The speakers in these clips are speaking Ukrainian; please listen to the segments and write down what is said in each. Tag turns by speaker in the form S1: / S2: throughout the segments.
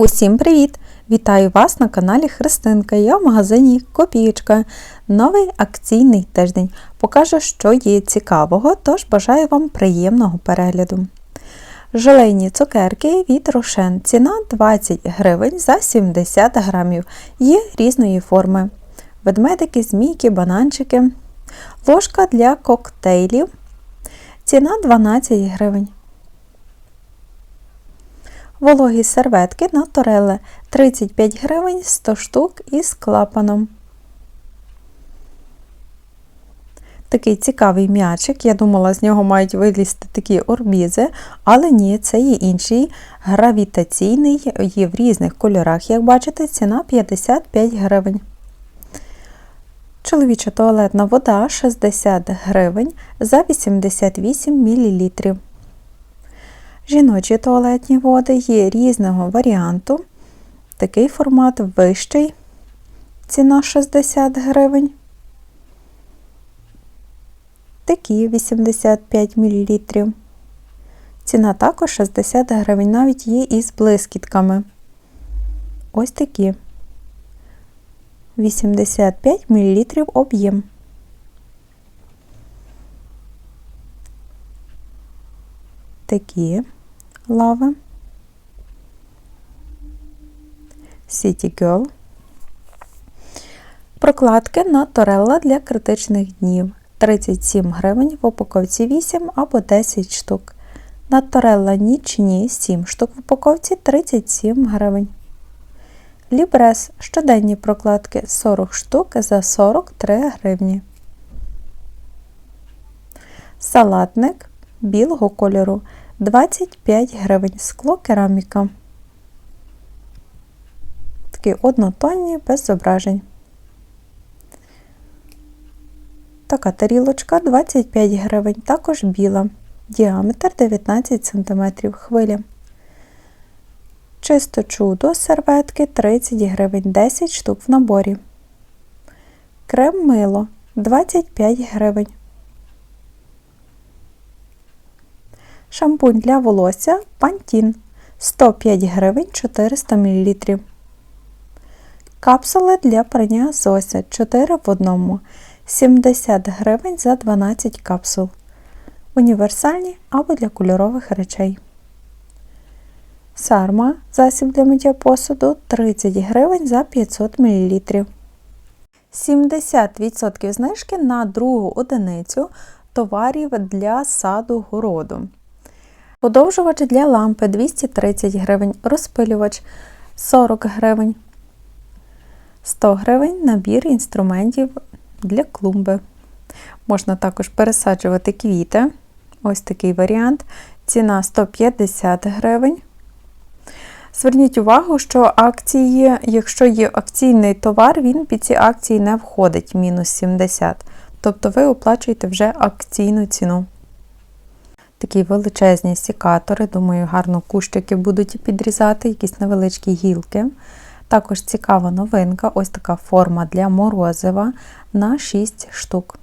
S1: Усім привіт! Вітаю вас на каналі Христинка. Я в магазині Копієчка. Новий акційний тиждень. Покажу, що є цікавого, тож бажаю вам приємного перегляду. Желейні цукерки від Рошен. Ціна 20 гривень за 70 грамів. Є різної форми. Ведмедики, змійки, бананчики. Ложка для коктейлів. Ціна 12 гривень. Вологі серветки на Тореле 35 гривень 100 штук із клапаном. Такий цікавий м'ячик. Я думала, з нього мають вилізти такі орбізи, але ні, це є інший гравітаційний, є в різних кольорах, як бачите, ціна 55 гривень. Чоловіча туалетна вода 60 гривень за 88 мл. Жіночі туалетні води є різного варіанту. Такий формат вищий, ціна 60 гривень. Такі 85 мл. Ціна також 60 гривень, навіть є із блискітками. Ось такі. 85 мл об'єм. Такі лави. City Girl. Прокладки на Торелла для критичних днів. 37 гривень в упаковці 8 або 10 штук. На Торелла нічні 7 штук в упаковці 37 гривень. Лібрес щоденні прокладки 40 штук за 43 гривні. Салатник білого кольору 25 гривень скло кераміка. Такі однотонні без зображень. Така тарілочка 25 гривень, також біла. Діаметр 19 см хвиля. Чисто чудо серветки 30 гривень, 10 штук в наборі. Крем мило 25 гривень. Шампунь для волосся Пантін 105 гривень 400 мл. Капсули для прання Зося 4 в одному 70 гривень за 12 капсул. Універсальні або для кольорових речей. Сарма засіб для миття посуду 30 гривень за 500 мл. 70% знижки на другу одиницю товарів для саду городу. Подовжувач для лампи 230 гривень, розпилювач 40 гривень, 100 гривень набір інструментів для клумби. Можна також пересаджувати квіти. Ось такий варіант. Ціна 150 гривень. Зверніть увагу, що акції, якщо є акційний товар, він під ці акції не входить мінус 70. Тобто ви оплачуєте вже акційну ціну. Такі величезні сікатори, думаю, гарно кущики будуть підрізати, якісь невеличкі гілки. Також цікава новинка ось така форма для морозива на 6 штук.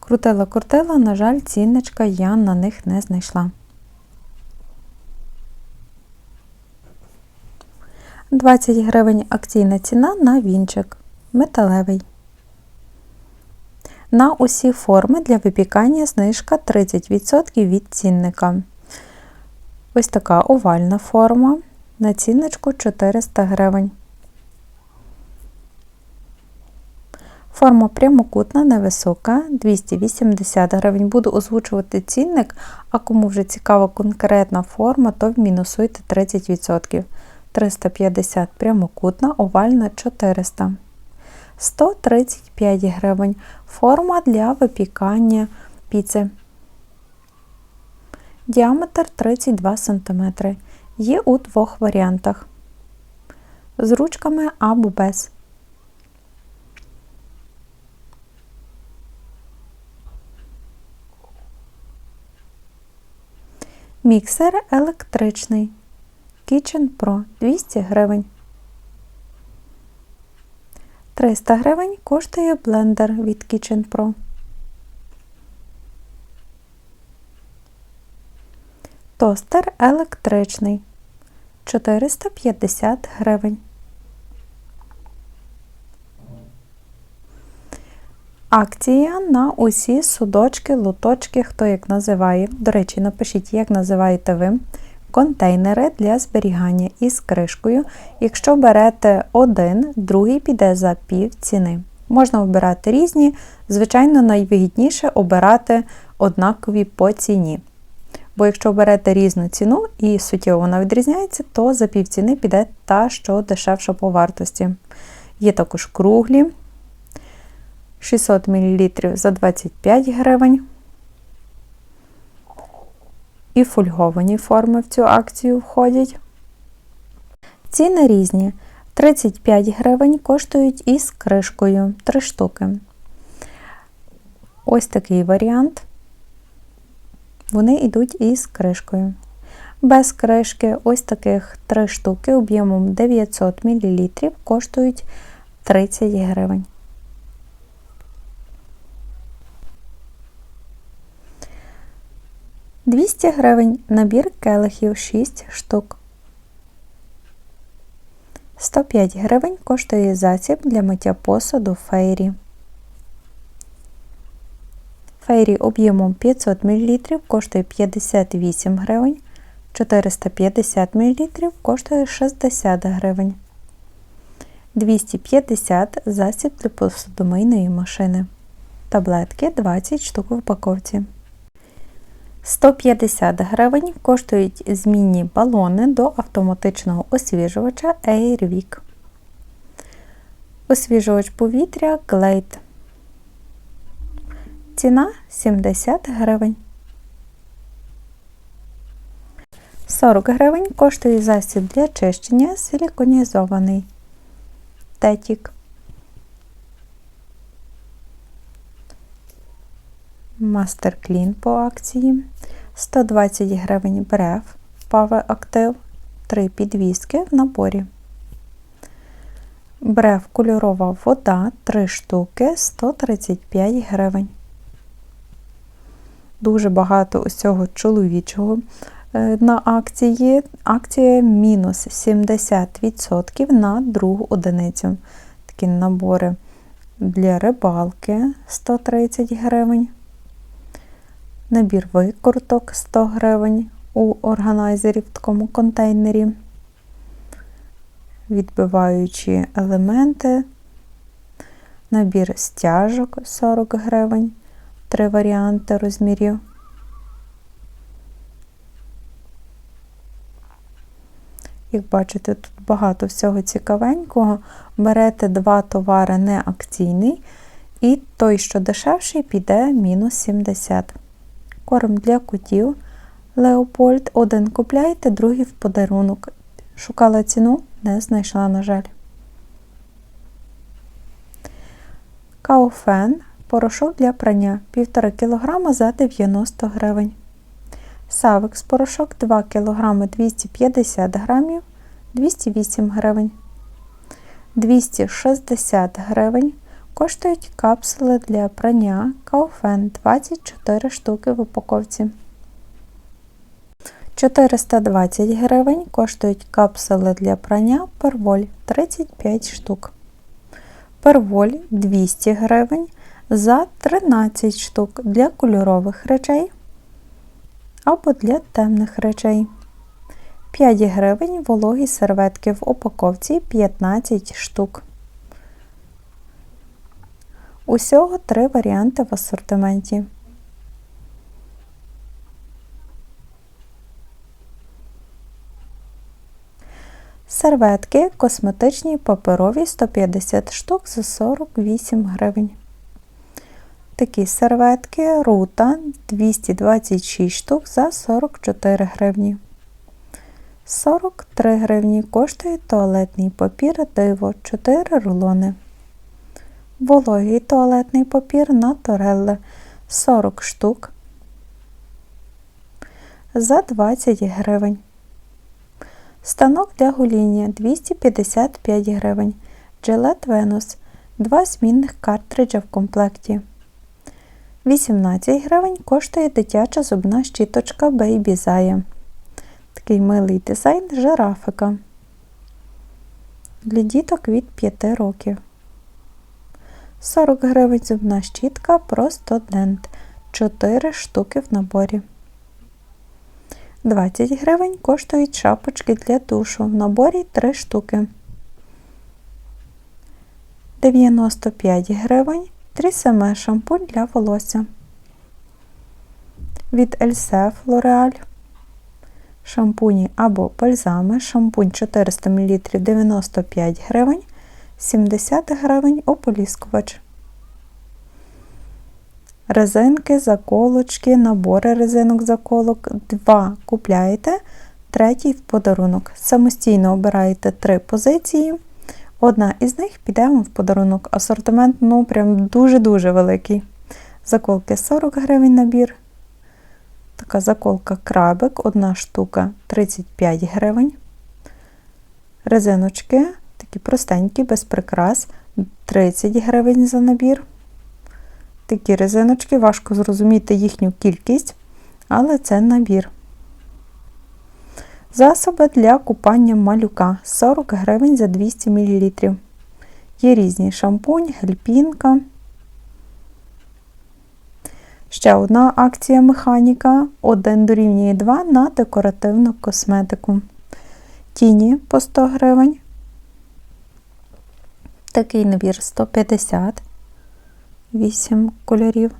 S1: Крутила-крутила, на жаль, цінничка я на них не знайшла. 20 гривень акційна ціна на вінчик металевий. На усі форми для випікання знижка 30% від цінника. Ось така овальна форма на ціночку 400 гривень. Форма прямокутна, невисока, 280 гривень. Буду озвучувати цінник, а кому вже цікава конкретна форма, то мінусуйте 30%. 350 прямокутна, овальна 400 135 гривень. Форма для випікання піци. Діаметр 32 см. Є у двох варіантах. З ручками або без. Міксер електричний. Kitchen Pro 200 гривень. 300 гривень коштує блендер від Kitchen Pro. Тостер електричний 450 гривень. Акція на усі судочки, луточки, хто як називає. До речі, напишіть, як називаєте ви. Контейнери для зберігання із кришкою. Якщо берете один, другий піде за пів ціни. Можна обирати різні, звичайно, найвигідніше обирати однакові по ціні. Бо якщо берете різну ціну і суттєво вона відрізняється, то за пів ціни піде та, що дешевша по вартості. Є також круглі 600 мл за 25 гривень. І фольговані форми в цю акцію входять. Ціни різні. 35 гривень коштують із кришкою 3 штуки. Ось такий варіант. Вони йдуть із кришкою. Без кришки ось таких 3 штуки об'ємом 900 мл коштують 30 гривень. Двісті гривень набір келихів 6 штук. 105 гривень коштує засіб для миття посуду фейрі. Фейрі об'ємом 500 мл коштує 58 гривень, 450 мл коштує 60 гривень. 250 засіб для посудомийної машини. Таблетки 20 штук в упаковці. 150 гривень коштують змінні балони до автоматичного освіжувача Airwick. Освіжувач повітря Glade. Ціна 70 гривень. 40 гривень коштує засіб для чищення силіконізований. Тетік. Мастер Клін по акції 120 гривень брев Паве Актив 3 підвіски в наборі. Брев кольорова вода 3 штуки 135 гривень. Дуже багато усього чоловічого е, на акції. Акція мінус 70% на другу одиницю. Такі набори для рибалки 130 гривень. Набір викруток 100 гривень у органайзері в такому контейнері. Відбиваючі елементи. Набір стяжок 40 гривень. Три варіанти розмірів. Як бачите, тут багато всього цікавенького. Берете два товари не акційний, і той, що дешевший, піде мінус 70 корм для котів Леопольд. Один купляєте, другий в подарунок. Шукала ціну, не знайшла, на жаль. Кауфен. Порошок для прання 1,5 кг за 90 гривень. Савекс порошок 2 кг 250 г 208 гривень. 260 гривень Коштують капсули для прання Кауфен 24 штуки в упаковці. 420 гривень коштують капсули для прання Перволь 35 штук. Перволь 200 гривень за 13 штук для кольорових речей або для темних речей. 5 гривень вологі серветки в упаковці 15 штук. Усього три варіанти в асортименті. Серветки косметичні паперові 150 штук за 48 гривень. Такі серветки рута 226 штук за 44 гривні. 43 гривні коштує туалетний папір диво 4 рулони вологий туалетний папір на Торелле 40 штук за 20 гривень. Станок для гоління 255 гривень. Джилет Венус 2 змінних картриджа в комплекті. 18 гривень коштує дитяча зубна щіточка Baby Zaya. Такий милий дизайн жирафика. Для діток від 5 років. 40 гривень зубна щітка просто дент. 4 штуки в наборі. 20 гривень коштують шапочки для душу. В наборі 3 штуки. 95 гривень трісеме шампунь для волосся. Від Ельсе L'Oreal шампуні або бальзами. Шампунь 400 мл 95 гривень, 70 гривень ополіскувач. Резинки, заколочки, набори резинок заколок. Два купляєте, третій в подарунок. Самостійно обираєте три позиції. Одна із них піде вам в подарунок. Асортимент ну прям дуже-дуже великий. Заколки 40 гривень набір. Така заколка крабик, одна штука 35 гривень. Резиночки, такі простенькі, без прикрас, 30 гривень за набір. Такі резиночки, важко зрозуміти їхню кількість, але це набір. Засоби для купання малюка 40 гривень за 200 мл. Є різні шампунь, гельпінка. Ще одна акція механіка 1 дорівнює 2 на декоративну косметику. Тіні по 100 гривень. Такий набір 150, 8 кольорів.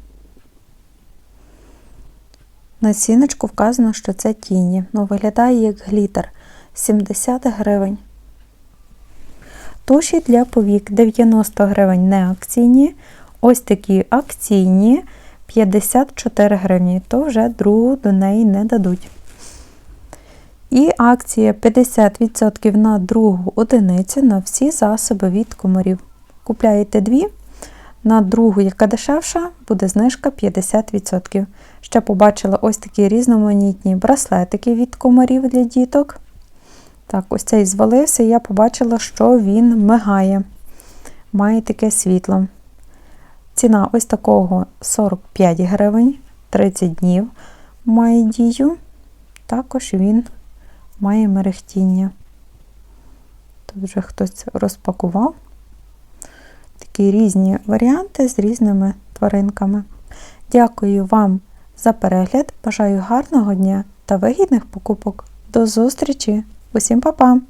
S1: На ціночку вказано, що це тіні, але виглядає як глітер 70 гривень. Туші для повік 90 гривень не акційні. Ось такі акційні 54 гривні, то вже другу до неї не дадуть. І акція 50% на другу одиницю на всі засоби від комарів. Купляєте дві, на другу, яка дешевша, буде знижка 50%. Ще побачила ось такі різноманітні браслетики від комарів для діток. Так, ось цей звалився, і я побачила, що він мигає. Має таке світло. Ціна ось такого 45 гривень, 30 днів має дію. Також він має мерехтіння. Тут вже хтось розпакував. Такі різні варіанти з різними тваринками. Дякую вам за перегляд. Бажаю гарного дня та вигідних покупок. До зустрічі! Усім па-па!